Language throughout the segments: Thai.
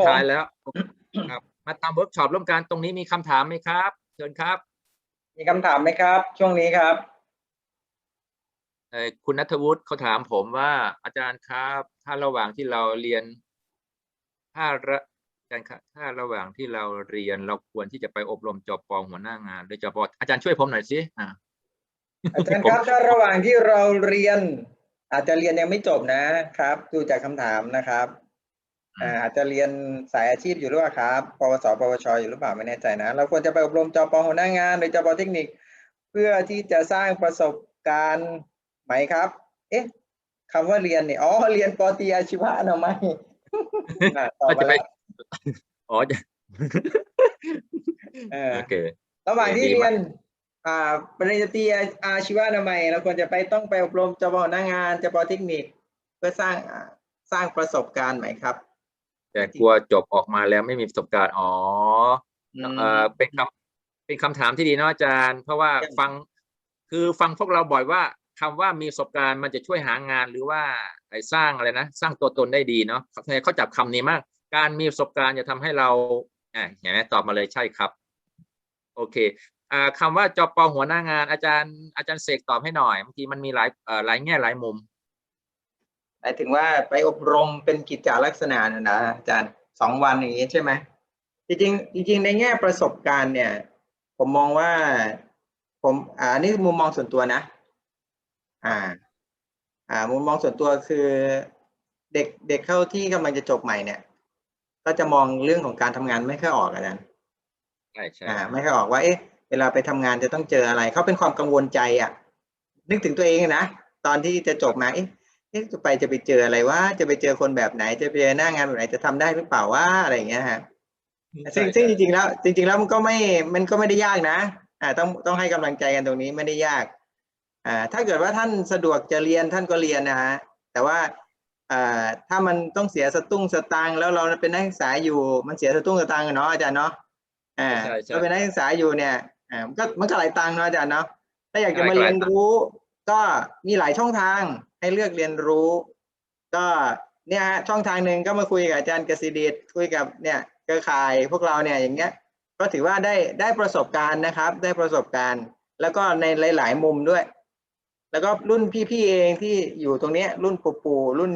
ผมท้ายๆแล้วครับมาทำเวิร์กช็อปร่วมกันตรงนี้มีคำถามไหมครับเชิญครับ มีคำถามไหมครับ ช่วงนี้ครับเอ่อคุณนัทวุฒิเขาถามผมว่าอาจารย์ครับ ถ้าระหว่างที่เราเรียน ถ้าระอาจารย์ครับถ้าระหว่างที่เราเรียนเราควรที่จะไปอบรมจปหัวหน้างานโดยจปอาจารย์ช่วยผมหน่อยสิอ่าอาจารย์ครับถ้าระหว่างที่เราเรียน อาจจะเรียนยังไม่จบนะครับ ดูจากคำถามนะครับ อ่าอาจจะเรียนสายอาชีพอยู่หรือเปล่าครับปวสปวชอยู่หรือเปล่าไม่แน่ใจนะ เราควรจะไปอบรมจปหัวหน้างาน หรือจปเทคนิค เพื่อที่จะสร้างประสบการณ์ไหมครับ เอ๊ะคำว่าเรียนเนี่ยอ๋อเรียนปอตรีอาชีวะอนามัยอะตอบก็จะมาไปแล้วอ๋อจะเออโอเคระหว่างที่ดีเรีมายกนอ่าปริญญาตรีอาอาชีวะอนามัยเราควรจะไปต้องไปอบรมจบหน้างานจบเทคนิค เพื่อสร้างอ่าสร้างประสบการณ์ไหมครับ แต่กลัวจบออกมาแล้วไม่มีประสบการณ์อ๋อมเออเป็นคำเป็นคำถามที่ดีเนาะอาจารย์ เพราะว่าใช่ฟังคือฟังพวกเราบ่อยว่าคำว่ามีประสบการณ์มันจะช่วยหางานหรือว่าไอ้สร้างอะไรนะสร้างตัวตนได้ดีเนาะเขาเขาจับคำนี้มาก การมีประสบการณ์จะทำให้เราอ่าเห็นไหมตอบมาเลยใช่ครับ โอเคอ่าคำว่าจปหัวหน้างานอาจารย์อาจารย์เสกตอบให้หน่อยบางทีมันมีหลายเอ่อหลายแง่หลายมุม หมายถึงว่าไปอบรมเป็นกิจจาลักษณะนะนะอาจารย์สองวันอย่างนี้ใช่ไหมจริงๆจริงๆในแง่ประสบการณ์เนี่ย ผมมองว่าผมอ่านี่มุมมองส่วนตัวนะ อ่า อ่า มุมมองส่วนตัวคือเด็กเด็กเข้าที่กำลังจะจบใหม่เนี่ย ก็จะมองเรื่องของการทำงานไม่ค่อยออกอาจารย์ใช่ใช่อ่า ไม่ค่อยออกว่า เอ๊ะ เวลาไปทำงานจะต้องเจออะไรเขาเป็นความกังวลใจอะ นึกถึงตัวเองนะตอนที่จะจบมาเอ๊ะเอ๊ะ จะไปจะไปเจออะไรว่าจะไปเจอคนแบบไหน จะไปเจอหน้างานแบบไหนจะทำได้หรือเปล่าว่าอะไรอย่างเงี้ยฮะซึ่งซึ่งจริงๆแล้ว จริง ๆ แล้วมันก็ไม่มันก็ไม่ได้ยากนะ อ่า ต้องต้องให้กำลังใจกันตรงนี้ไม่ได้ยาก อ่า ถ้าเกิดว่าท่านสะดวกจะเรียนท่านก็เรียนนะฮะแต่ว่าอ่าถ้ามันต้องเสียสตุ้งสตางค์แล้วเราเป็นนักศึกษาอยู่มันเสียสตุ้งสตางค์อะเนาะอาจารย์เนาะอ่าใช่ใช่เราเป็นนักศึกษาอยู่เนี่ยอ่ามันก็มันก็หลายตังค์เนาะอาจารย์เนาะถ้าอยากจะใช่มาก็หลายเรียนรู้ ก็มีหลายช่องทาง ให้เลือกเรียนรู้ ก็เนี่ยฮะช่องทางหนึ่งก็มาคุยกับอาจารย์กสิดิตคุยกับเนี่ยเครือข่ายพวกเราเนี่ยอย่างเงี้ยก็ถือว่าได้ได้ประสบการณ์นะครับ ได้ประสบการณ์ แล้วก็ในหลาย ๆ มุมด้วย แล้วก็รุ่นพี่ๆเองที่อยู่ตรงเนี้ยรุ่นปู่ปู่รุ่น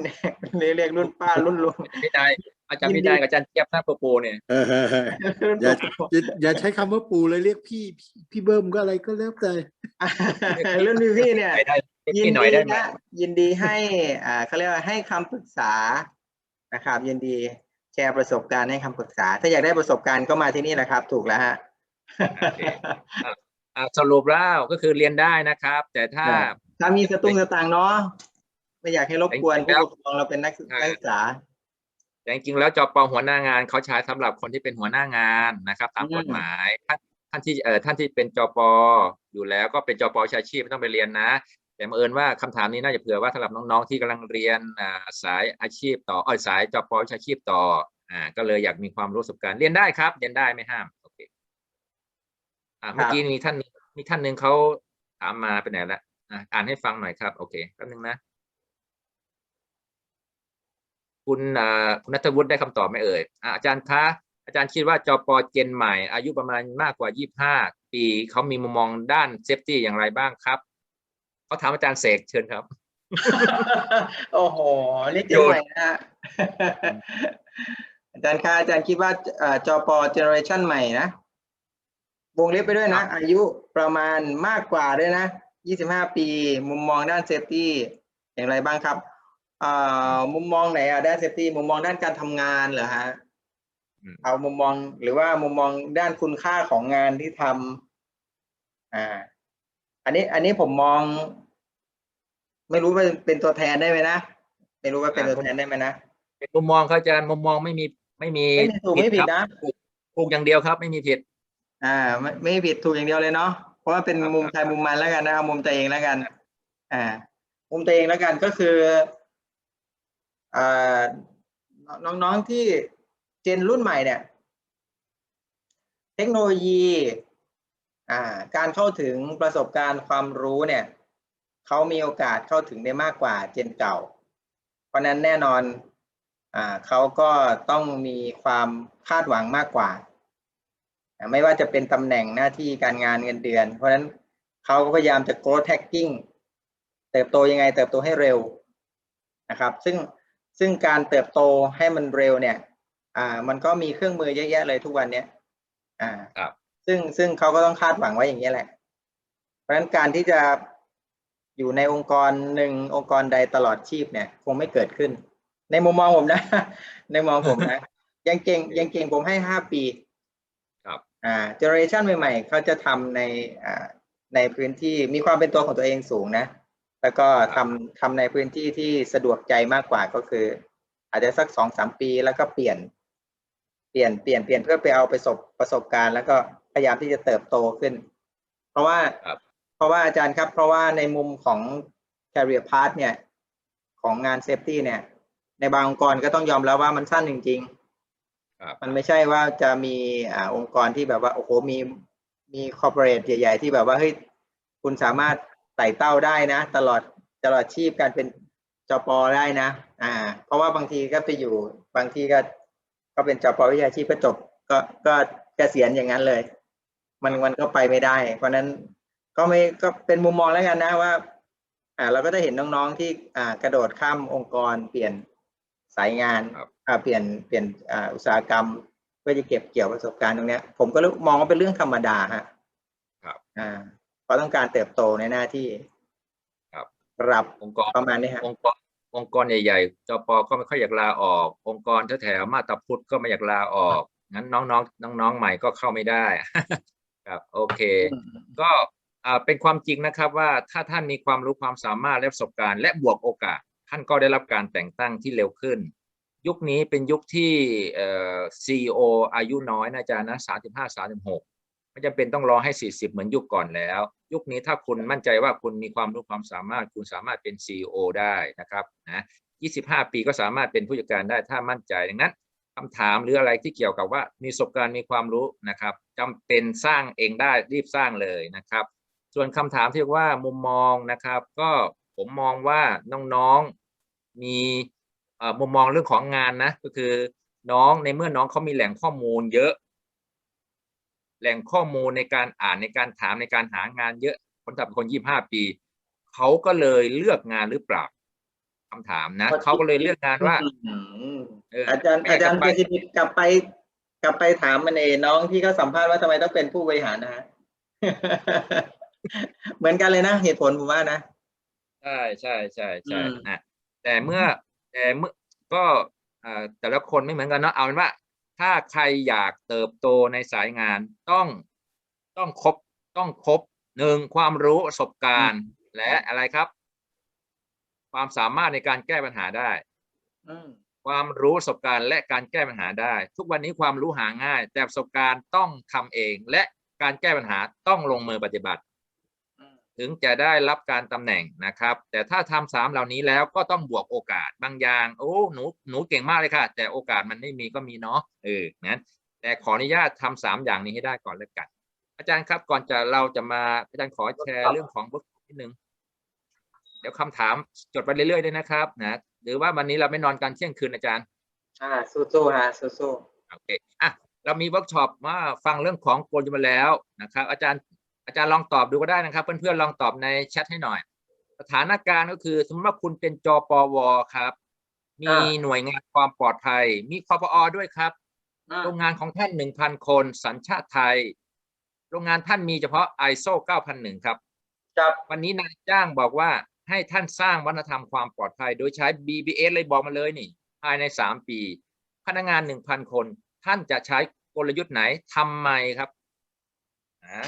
เรียกเรียกรุ่นป้ารุ่นลุงไม่ได้อาจารย์ยิไม่นดีได้กับอาจารย์เจี๊ยบหน้าโปรโปเนี่ยเออเออเออรุ่นอย่าปู่ปู่อย่าอย่าใช้คำว่าปูเลยเรียกพี่พี่พี่เบิ้มก็อะไรก็แล้วแต่รุ่นพี่ๆเนี่ยได้ได้ ยินพี่หน่อยดีได้ไหมนะยินดีให้อ่าเขาเรียกว่าให้คำปรึกษานะครับ ยินดีแชร์ประสบการณ์ให้คำปรึกษา ถ้าอยากได้ประสบการณ์ก็มาที่นี่แหละครับ ถูกแล้วฮะอ่าสรุปแล้วก็คือเรียนได้นะครับ แต่ถ้าถ้ามีสตุ้งสตางค์เนาะไม่อยากให้รบกวนจริงๆแล้วผู้ปกครองเราเป็นนักศึกใช่นักศึกษาแต่จริงๆแล้วจปหัวหน้างานเขาใช้สำหรับคนที่เป็นหัวหน้างานนะครับตามอืมกฎหมายท่านท่านที่เอ่อท่านที่เป็นจปอยู่แล้วก็เป็นจปวิชาชีพไม่ต้องไปเรียนนะ แต่บังเอิญว่าคำถามนี้น่าจะเผื่อว่าสำหรับน้องๆที่กำลังเรียนอ่าสายอาชีพต่อเอ้ยสายจปวิชาชีพต่ออ่าก็เลยอยากมีความรู้ประสบการณ์เรียนได้ครับ เรียนได้ไม่ห้ามโอเคอ่าเมื่อกี้มีท่านมีท่านหนึ่งเขาถามมาไปไหนละอ่าอ่านให้ฟังหน่อยครับ โอเคแป๊บนึงนะ คุณอ่าคุณนัทวุฒิได้คำตอบไหมเอ่ยอ่าอาจารย์คะอาจารย์คิดว่าจปเจนใหม่ อายุประมาณมากกว่า 25 ปีเขามีมุมมองด้านเซฟตี้อย่างไรบ้างครับ เขาถามอาจารย์เสกเชิญครับ โอ้โหนี่เจ๋งใหม่นะฮะอาจารย์คะอาจารย์คิดว่าเอ่อจปเจเนอเรชันใหม่นะวงเล็บไปด้วยนะ อายุประมาณมากกว่าด้วยนะ 25 ปี มุมมองด้านเซฟตี้อย่างไรบ้างครับเอ่อมุมมองไหนอะด้านเซฟตี้มุมมองด้านการทำงานเหรอฮะอืมเอามุมมองหรือว่ามุมมองด้านคุณค่าของงานที่ทำอ่า อันนี้ อันนี้ผมมอง ไม่รู้ว่าเป็นตัวแทนได้ไหมนะไม่รู้ว่าเป็นตัวแทนได้ไหมนะเป็นมุมมองเขาอาจารย์มุมมองไม่มีไม่มีไม่มีถูกไม่ผิดครับนะถูกถูกอย่างเดียวครับ ไม่มีผิด อ่า ไม่ไม่ผิดถูกอย่างเดียวเลยเนาะเพราะว่าเป็นครับมุมใครมุมมันแล้วกันนะเอามุมตัวเองแล้วกัน อ่า มุมตัวเองแล้วกันก็คืออ่าน้องๆที่เจนรุ่นใหม่เนี่ย เทคโนโลยี อ่า การเข้าถึงประสบการณ์ความรู้เนี่ย เขามีโอกาสเข้าถึงได้มากกว่าเจนเก่า เพราะฉะนั้นแน่นอนอ่าเขาก็ต้องมีความคาดหวังมากกว่าอ่า ไม่ว่าจะเป็นตำแหน่งหน้าที่การงานเงินเดือน เพราะฉะนั้นเขาก็พยายามจะ growth hacking เติบโตยังไงเติบโตให้เร็วนะครับ ซึ่งซึ่งการเติบโตให้มันเร็วเนี่ยอ่ามันก็มีเครื่องมือเยอะแยะเลยทุกวันเนี้ยอ่าครับซึ่งซึ่งเขาก็ต้องคาดหวังไว้อย่างนี้ยแหละ เพราะฉะนั้นการที่จะ อยู่ในองค์กรหนึ่งองค์กรใดตลอดชีพเนี่ย คงไม่เกิดขึ้น ในมุมมองผมนะ ในมุมมองผมนะ ยังเก่งยังเก่งผมให้ห้าปี ครับ อ่าเจเนอเรชันใหม่ๆ เขาจะทำในอ่าในพื้นที่มีความเป็นตัวของตัวเองสูงนะ แล้วก็ทำทำในพื้นที่ที่สะดวกใจมากกว่าก็คือ อาจจะสักสองสามปีแล้วก็เปลี่ยน เปลี่ยนเปลี่ยนเปลี่ยนเพื่อไปเอาประสบประสบการณ์ แล้วก็พยายามที่จะเติบโตขึ้น เพราะว่าค รับเพราะว่าอาจารย์ครับ เพราะว่าในมุมของ career path เนี่ย ของงาน safety เนี่ย ในบางองค์กรก็ต้องยอมแล้วว่ามันสั้นจริงๆครับมันไม่ใช่ว่าจะมีอ่าองค์กรที่แบบว่าโอ้โหมีมีคอร์ปอเรทใหญ่ ๆ ที่แบบว่าเฮ้ยคุณสามารถไต่เต้าได้นะ ตลอดตลอดชีพการเป็นจปอได้นะ อ่า เพราะว่าบางทีก็ไปอยู่บางทีก็ก็เป็นจปอวิชาชีพก็จบก็ก็เกษียณอย่างนั้นเลย มันมันก็ไปไม่ได้ เพราะฉะนั้น ก็ไม่ก็เป็นมุมมองแล้วกันนะว่าอ่าเราก็จะเห็นน้องๆที่อ่ากระโดดข้ามองค์กร เปลี่ยนสายงานครับอ่าเปลี่ยนเปลี่ยนอ่าอุตสาหกรรมเพื่อจะเก็บเกี่ยวประสบการณ์ตรงเนี้ย ผมก็มองว่าเป็นเรื่องธรรมดาฮะครับอ่าเพราะต้องการเติบโตในหน้าที่ ครับรับองค์กรประมาณนี้ฮะองค์กรองค์กรใหญ่ๆจปก็ไม่ค่อยอยากลาออก องค์กรแถวๆมาตาพุทธก็ไม่อยากลาออกงั้นน้องๆน้องๆใหม่ก็เข้าไม่ได้ ครับ โอเค ก็อ่า เป็นความจริงนะครับว่าถ้าท่านมีความรู้ความสามารถและประสบการณ์และบวกโอกาส ท่านก็ได้รับการแต่งตั้งที่เร็วขึ้น ยุคนี้เป็นยุคที่เอ่อ CEO อายุน้อยนะอาจารย์นะสามสิบห้าสามสิบหกไม่จำเป็นต้องรอให้สี่สิบเหมือนยุคก่อนแล้ว ยุคนี้ถ้าคุณมั่นใจว่าคุณมีความรู้ความสามารถ คุณสามารถเป็น CEO ได้นะครับนะยี่สิบห้าปีก็สามารถเป็นผู้จัดการได้ถ้ามั่นใจดังนั้นคำถามหรืออะไรที่เกี่ยวกับว่ามีประสบการณ์มีความรู้นะครับจำเป็นสร้างเองได้รีบสร้างเลยนะครับ ส่วนคำถามที่เรียกว่ามุมมองนะครับ ก็ผมมองว่าน้องๆมีเอ่อมุมมองเรื่องของงานนะ ก็คือน้องในเมื่อน้องเขามีแหล่งข้อมูลเยอะ แหล่งข้อมูลในการอ่านในการถามในการหางานเยอะคนทำเป็นคนยี่ห้าปีเขาก็เลยเลือกงานหรือเปล่าคำถามนะเขาก็เลยเลือกงานว่าอืมเอออาจารย์ไม่อาจารย์กลัเปบไปสิฟิกกลับไป กลับไปถามมันเองน้องที่เขาสัมภาษณ์ว่าทำไมต้องเป็นผู้บริหารนะฮะ เหมือนกันเลยนะเหตุผลผมว่านะ ใช่ใช่ใช่ใช่อืมนะแต่เมื่อแต่เมื่อก็อ่าแต่ละคนไม่เหมือนกันเนาะเอาเป็นว่า ถ้าใครอยากเติบโตในสายงานต้องต้องครบต้องครบหนึ่งความรู้ประสบการณ์ และอะไรครับ ความสามารถในการแก้ปัญหาได้ อืม ความรู้ประสบการณ์และการแก้ปัญหาได้ ทุกวันนี้ความรู้หาง่าย แต่ประสบการณ์ต้องทำเอง และการแก้ปัญหาต้องลงมือปฏิบัติอืม ถึงจะได้รับการตำแหน่งนะครับ แต่ถ้าทำสามเหล่านี้แล้วก็ต้องบวกโอกาสบางอย่างโอ้หนูหนูเก่งมากเลยค่ะ แต่โอกาสมันไม่มีก็มีเนาะเออนั้นแต่ขออนุญาตทำสามอย่างนี้ให้ได้ก่อนแล้วกัน อาจารย์ครับก่อนจะเราจะมาอาจารย์ขอแชร์เรื่องของเวิร์กนิดนึงเดี๋ยวคำถามจดไปเรื่อยๆด้วยนะครับนะหรือว่าวันนี้เราไม่นอนกันเที่ยงคืนอาจารย์อ่าสู้ๆฮะสู้โอเคอะเรามีเวิร์กช็อปมาฟังเรื่องของกลยุทธ์มาแล้วนะครับ อาจารย์ อาจารย์ลองตอบดูก็ได้นะครับ เพื่อนๆลองตอบในแชทให้หน่อย สถานการณ์ก็คือ สมมติว่าคุณเป็นจปวครับ มีหน่วยงานความปลอดภัย มีคอปอด้วยครับๆอ่าโรงงานของท่านหนึ่งพันคนสัญชาติไทย โรงงานท่านมีเฉพาะ ISO 9001 ครับจับ วันนี้นายจ้างบอกว่าให้ท่านสร้างวัฒนธรรมความปลอดภัย โดยใช้ BBS เลยบอกมาเลยนี่ ภายในสามปี พนักงานหนึ่งพันคน ท่านจะใช้กลยุทธ์ไหนทำไมครับนะ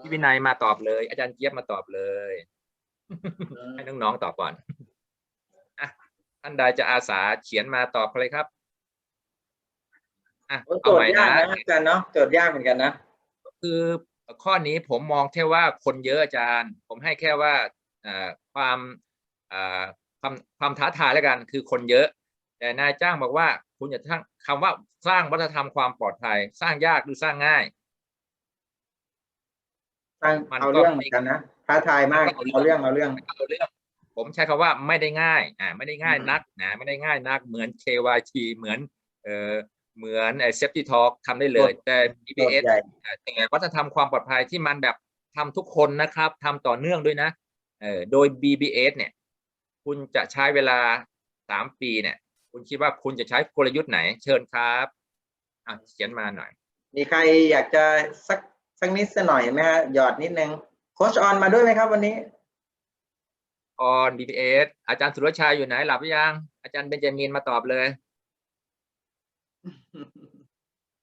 พี่วินัยมาตอบเลย อาจารย์เจี๊ยบมาตอบเลย ให้น้องๆตอบก่อนอะท่านใดจะอาสาเขียนมาตอบเลยครับอะโอ้ยเอาโจทใหม่ย์ยากนะนะอาจารย์เนาะโจทย์ยากเหมือนกันนะคือข้อนี้ผมมองแค่ว่าคนเยอะอาจารย์ ผมให้แค่ว่าเอ่อความเอ่อความความท้าทายแล้วกันคือคนเยอะ แต่นายจ้างบอกว่าคุณจะทั้งคำว่าสร้างวัฒนธรรมความปลอดภัย สร้างยากหรือสร้างง่ายสร้าง มันเอาก็เรื่องเหมือนกันนะท้าทายมากเอาเรื่องเอาเรื่องเอาเรื่อง ผมใช้คำว่าไม่ได้ง่าย อ่า ไม่ได้ง่ายอืมนักนะไม่ได้ง่ายนัก เหมือน KYT เหมือน เอ่อเหมือนไอ้ Safety Talk ทำได้เลย แต่โจท BBS ย์ใหญ่อ่าแต่วัฒนธรรมความปลอดภัยที่มันแบบทำทุกคนนะครับทำต่อเนื่องด้วยนะเออโดย BBS เนี่ย คุณจะใช้เวลาสามปีเนี่ย คุณคิดว่าคุณจะใช้กลยุทธ์ไหน เชิญครับอะเขียนมาหน่อย มีใครอยากจะสัก สักนิดสักหน่อยไหมฮะหยอดนิดนึงโค้ชออนมาด้วยไหมครับ วันนี้ออน BBS อาจารย์สุรชัยอยู่ไหนหลับหรือยัง อาจารย์เบนจามินมาตอบเลย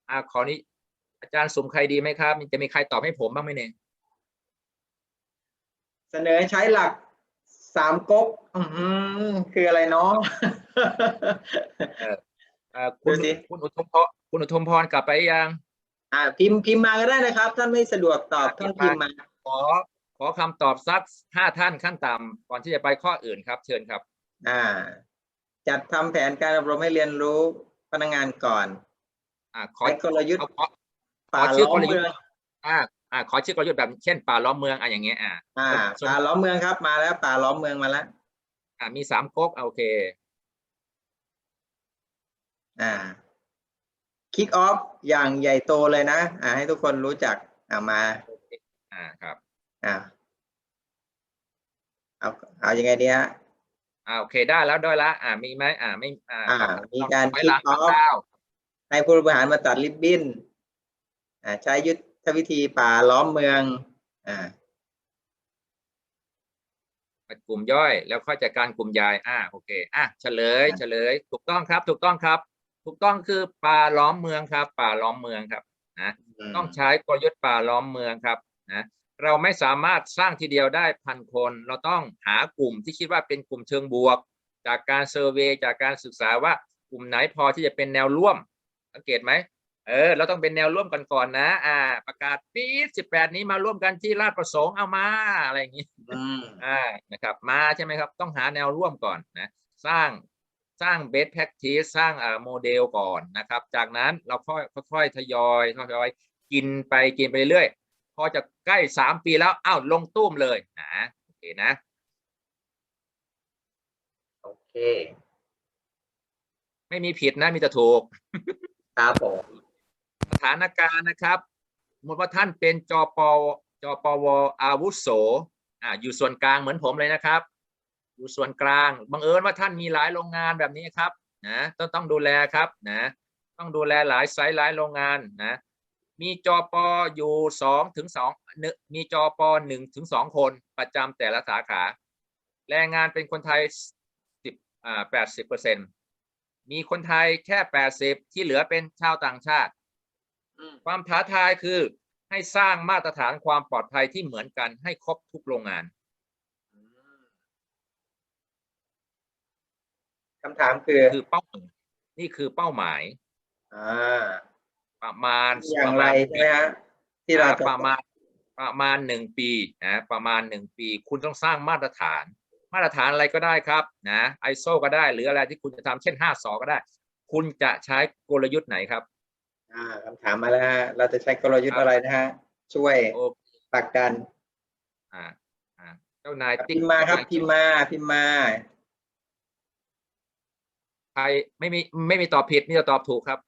อ่าขอนี้ อาจารย์สุ่มใครดีไหมครับจะมีใครตอบให้ผมบ้างไหมเนี่ยเสนอใช้หลักสามก๊กอืมคืออะไรเนาะอ่าคุณดูสิคุณอุทมพรคุณอุทมพรกลับไปยัง อ่าพิมพ์พิมพ์มาก็ได้นะครับ ท่านไม่สะดวกตอบท่านพิมพ์มา ขอขอคำตอบสักห้าท่านขั้นต่ำก่อนที่จะไปข้ออื่นครับ เชิญครับ อ่า จัดทำแผนการอบรมให้เรียนรู้พนักงานก่อนอ่าขอใช้กลยุทธ์เอาขอป่าขอชื่ล้ออกมลยุทธ์ เมืองอ่าอ่าขอชื่อกลยุทธ์แบบเช่นป่าล้อมเมืองอะอย่างเงี้ยอ่า อ่าส่วน ป่าล้อมเมืองครับมาแล้วป่าล้อมเมืองมาแล้ว อ่ามีสามก๊กอะโอเค อ่า คิกออฟอย่างใหญ่โตเลยนะ อ่าให้ทุกคนรู้จักอ่ามาอ่าครับอ่าเอาเอายังไงดีฮะอ่าโอเคได้แล้วได้แล้วอ่ามีไหมอ่าไม่อ่าอ่าครับมีการถอยหลัง kick off ก้าวให้ผู้บริหารมาตัดริบบิ้นอ่าใช้ยุทธวิธีป่าล้อมเมืองอ่ากลุ่มย่อยแล้วค่อยจัดการกลุ่มใหญ่อ่าโอเคอะเฉลยอะเฉลย ถูกต้องครับ ถูกต้องครับ ถูกต้องคือป่าล้อมเมืองครับ ป่าล้อมเมืองครับนะต้องใช้กลยุทธ์ป่าล้อมเมืองครับนะเราไม่สามารถสร้างทีเดียวได้พันคน เราต้องหากลุ่มที่คิดว่าเป็นกลุ่มเชิงบวก จากการเซอร์เวยจากการศึกษาว่ากลุ่มไหนพอที่จะเป็นแนวร่วมสังเกตไหมเออเราต้องเป็นแนวร่วมกันก่อนนะ อ่า ประกาศปีสิบแปดนี้มาร่วมกันที่ราชประสงค์เอามาอะไรอย่างนี้อืมอ่านะครับ มาใช่ไหมครับ ต้องหาแนวร่วมก่อนนะ สร้าง สร้าง best practice สร้างอ่าโมเดลก่อนนะครับ จากนั้นเราค่อยค่อยๆทยอยทยอยกินไปกินไปเรื่อยพอจะใกล้สามปีแล้วอ้าวลงตุ้มเลยนะโอเคนะโอเค ไม่มีผิดนะมีแต่ถูกครับผมสถานการณ์นะครับสมมติว่าท่านเป็นจปจปวอาวุโสอ่าอยู่ส่วนกลางเหมือนผมเลยนะครับ อยู่ส่วนกลางบังเอิญว่าท่านมีหลายโรงงานแบบนี้ครับนะต้องต้องดูแลครับนะต้องดูแลหลายไซต์หลายโรงงานนะมีจปอยู่สองถึงสองหนึ่งมีจปหนึ่งถึงสองคนประจำแต่ละสาขา แรงงานเป็นคนไทยสิบอ่าแปดสิบเปอร์เซ็นมีคนไทยแค่แปดสิบที่เหลือเป็นชาวต่างชาติอืมความท้าทายคือให้สร้างมาตรฐานความปลอดภัยที่เหมือนกันให้ครบทุกโรงงาน คำถามคือคือเป้าหมายนี่คือเป้าหมายอ่าประมาณอย่างไรปะมณใช่ไหมฮะที่เราอ่าจะประมาณประมาณหนึ่งปีนะประมาณหนึ่งปี คุณต้องสร้างมาตรฐาน มาตรฐานอะไรก็ได้ครับนะ ISO ก็ได้ หรืออะไรที่คุณจะทำเช่นห้าสอก็ได้ คุณจะใช้กลยุทธ์ไหนครับอ่าคำถามมาแล้วฮะเราจะใช้กลยุทธ์อะไรนะฮะช่วยโอเคผลักดันอ่าอ่าเจ้านายติ๊กพิมพ์มาครับพิมพ์มาพิมพ์มา ใครไม่มีไม่มีตอบผิดมีแต่ตอบถูกครับ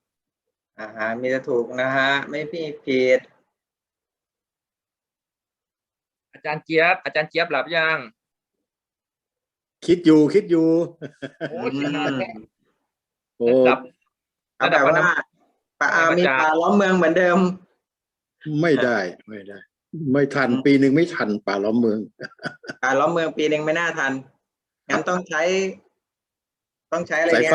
อ่าฮะมีจะถูกนะฮะ ไม่พี่ผิด อาจารย์เจี๊ยบ อาจารย์เจี๊ยบหลับยังคิดอยู่คิดอยู่โอ้ยชนะแท้โอ้ระดับเอาแบบว่าป่าอามีป่าล้อมเมืองเหมือนเดิม ไม่ได้ไม่ได้ ไม่ทันปีหนึ่งไม่ทันป่าล้อมเมืองป่าล้อมเมืองปีหนึ่งไม่น่าทันงั้นต้องใช้ ต้องใช้อะไรเนี่ย